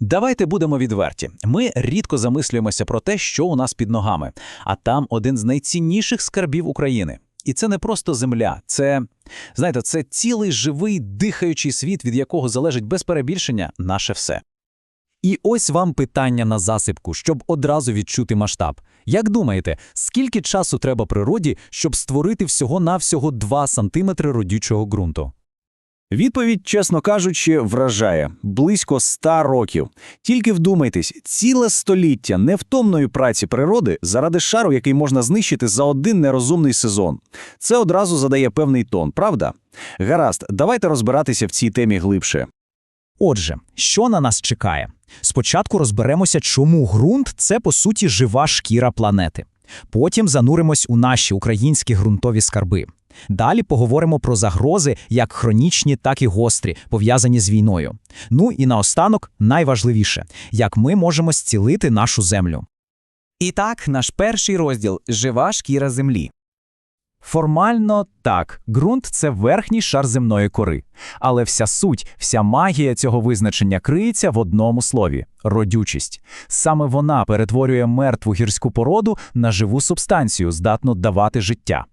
Давайте будемо відверті. Ми рідко замислюємося про те, що у нас під ногами, а там один з найцінніших скарбів України. І це не просто земля, це знаєте, це цілий живий дихаючий світ, від якого залежить без перебільшення наше все. І ось вам питання на засипку, щоб одразу відчути масштаб. Як думаєте, скільки часу треба природі, щоб створити всього-навсього 2 сантиметри родючого ґрунту? Відповідь, чесно кажучи, вражає близько ста років. Тільки вдумайтесь, ціле століття невтомної праці природи заради шару, який можна знищити за один нерозумний сезон. Це одразу задає певний тон, правда? Гаразд, давайте розбиратися в цій темі глибше. Отже, що на нас чекає? Спочатку розберемося, чому ґрунт це по суті жива шкіра планети. Потім зануримось у наші українські ґрунтові скарби. Далі поговоримо про загрози, як хронічні, так і гострі, пов'язані з війною. Ну і наостанок, найважливіше, як ми можемо зцілити нашу землю. І так, наш перший розділ жива шкіра землі. Формально так, ґрунт це верхній шар земної кори. Але вся суть, вся магія цього визначення криється в одному слові родючість. Саме вона перетворює мертву гірську породу на живу субстанцію, здатну давати життя.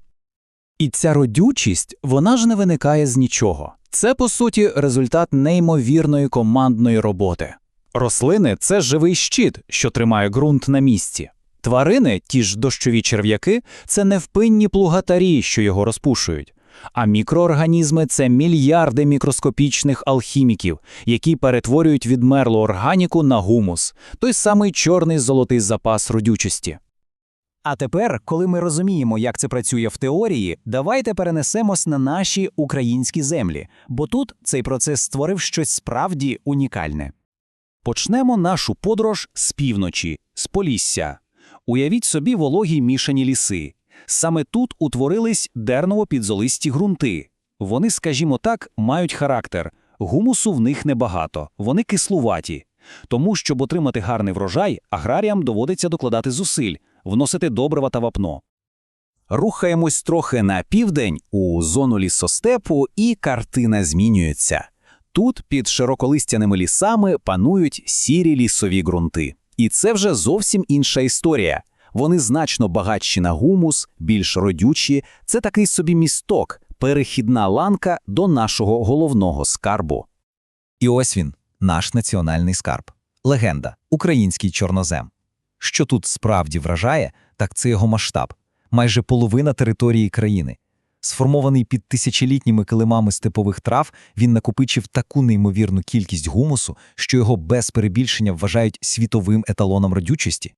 І ця родючість, вона ж не виникає з нічого. Це, по суті, результат неймовірної командної роботи. Рослини це живий щит, що тримає ґрунт на місці. Тварини, ті ж дощові черв'яки, це невпинні плугатарі, що його розпушують. А мікроорганізми це мільярди мікроскопічних алхіміків, які перетворюють відмерлу органіку на гумус, той самий чорний золотий запас родючості. А тепер, коли ми розуміємо, як це працює в теорії, давайте перенесемось на наші українські землі, бо тут цей процес створив щось справді унікальне. Почнемо нашу подорож з півночі, з Полісся. Уявіть собі вологі мішані ліси. Саме тут утворились дерново-підзолисті ґрунти. Вони, скажімо так, мають характер. Гумусу в них небагато, вони кислуваті. Тому, щоб отримати гарний врожай, аграріям доводиться докладати зусиль, вносити добрива та вапно. Рухаємось трохи на південь у зону лісостепу, і картина змінюється. Тут під широколистяними лісами панують сірі лісові ґрунти. І це вже зовсім інша історія. Вони значно багатші на гумус, більш родючі. Це такий собі місток, перехідна ланка до нашого головного скарбу. І ось він, наш національний скарб. Легенда, український чорнозем. Що тут справді вражає, так це його масштаб. Майже половина території країни. Сформований під тисячолітніми килимами степових трав, він накопичив таку неймовірну кількість гумусу, що його без перебільшення вважають світовим еталоном родючості.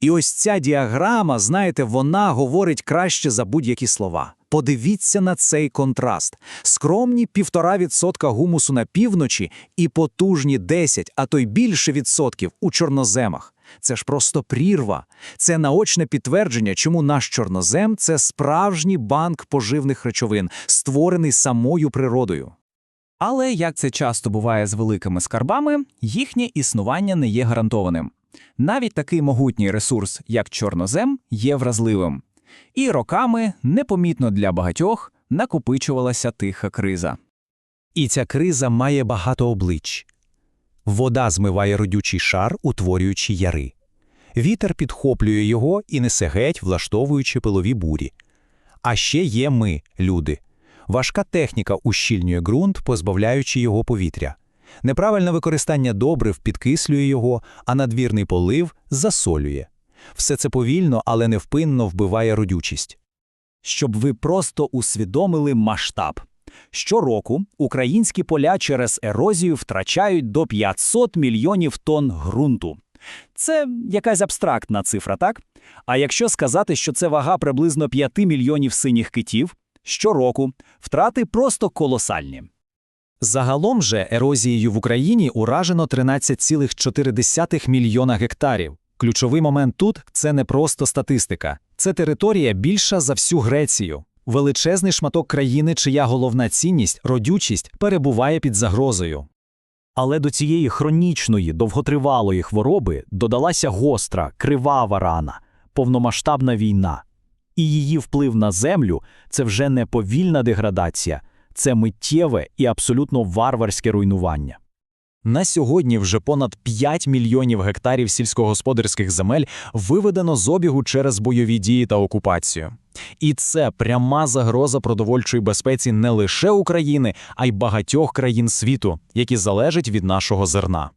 І ось ця діаграма, знаєте, вона говорить краще за будь-які слова. Подивіться на цей контраст: скромні півтора відсотка гумусу на півночі і потужні 10, а то й більше відсотків у чорноземах. Це ж просто прірва. Це наочне підтвердження, чому наш чорнозем це справжній банк поживних речовин, створений самою природою. Але як це часто буває з великими скарбами, їхнє існування не є гарантованим. Навіть такий могутній ресурс, як чорнозем, є вразливим. І роками, непомітно для багатьох, накопичувалася тиха криза. І ця криза має багато облич. Вода змиває родючий шар, утворюючи яри. Вітер підхоплює його і несе геть, влаштовуючи пилові бурі. А ще є ми, люди. Важка техніка ущільнює ґрунт, позбавляючи його повітря. Неправильне використання добрив підкислює його, а надвірний полив засолює. Все це повільно, але невпинно вбиває родючість. Щоб ви просто усвідомили масштаб. Щороку українські поля через ерозію втрачають до 500 мільйонів тонн ґрунту. Це якась абстрактна цифра, так? А якщо сказати, що це вага приблизно 5 мільйонів синіх китів, щороку втрати просто колосальні. Загалом же ерозією в Україні уражено 13,4 мільйона гектарів. Ключовий момент тут це не просто статистика, це територія більша за всю Грецію. Величезний шматок країни, чия головна цінність, родючість, перебуває під загрозою. Але до цієї хронічної, довготривалої хвороби додалася гостра, кривава рана, повномасштабна війна. І її вплив на землю це вже не повільна деградація, це миттєве і абсолютно варварське руйнування. На сьогодні вже понад 5 мільйонів гектарів сільськогосподарських земель виведено з обігу через бойові дії та окупацію. І це пряма загроза продовольчої безпеці не лише України, а й багатьох країн світу, які залежать від нашого зерна.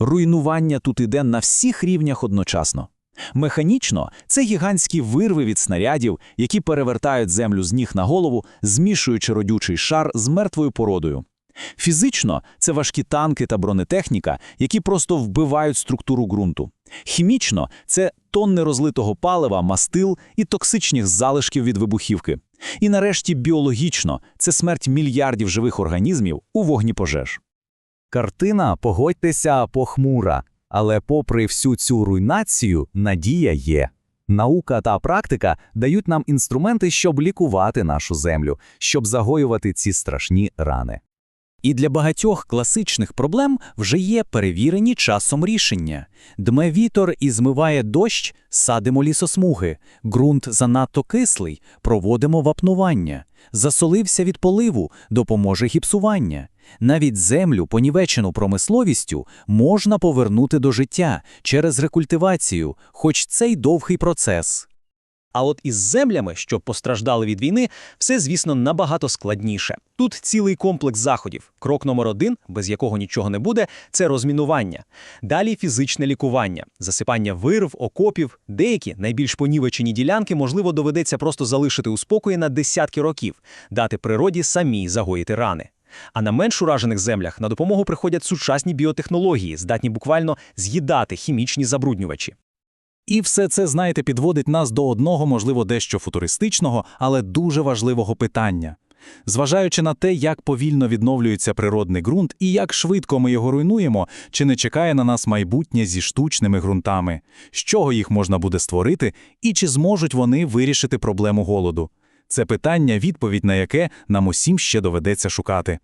Руйнування тут іде на всіх рівнях одночасно. Механічно це гігантські вирви від снарядів, які перевертають землю з ніг на голову, змішуючи родючий шар з мертвою породою. Фізично це важкі танки та бронетехніка, які просто вбивають структуру ґрунту. Хімічно це тонни розлитого палива, мастил і токсичних залишків від вибухівки. І нарешті біологічно це смерть мільярдів живих організмів у вогні пожеж. Картина, погодьтеся, похмура. Але попри всю цю руйнацію, надія є. Наука та практика дають нам інструменти, щоб лікувати нашу землю, щоб загоювати ці страшні рани. І для багатьох класичних проблем вже є перевірені часом рішення. Дме вітер і змиває дощ, садимо лісосмуги. Ґрунт занадто кислий, проводимо вапнування. Засолився від поливу, допоможе гіпсування. Навіть землю, понівечену промисловістю, можна повернути до життя через рекультивацію, хоч це й довгий процес. А от із землями, що постраждали від війни, все, звісно, набагато складніше. Тут цілий комплекс заходів. Крок номер один, без якого нічого не буде, це розмінування. Далі фізичне лікування, засипання вирв, окопів. Деякі найбільш понівечені ділянки, можливо, доведеться просто залишити у спокої на десятки років, дати природі самій загоїти рани. А на менш уражених землях на допомогу приходять сучасні біотехнології, здатні буквально з'їдати хімічні забруднювачі. І все це, знаєте, підводить нас до одного, можливо, дещо футуристичного, але дуже важливого питання. Зважаючи на те, як повільно відновлюється природний ґрунт і як швидко ми його руйнуємо, чи не чекає на нас майбутнє зі штучними ґрунтами, з чого їх можна буде створити, і чи зможуть вони вирішити проблему голоду? Це питання, відповідь на яке нам усім ще доведеться шукати.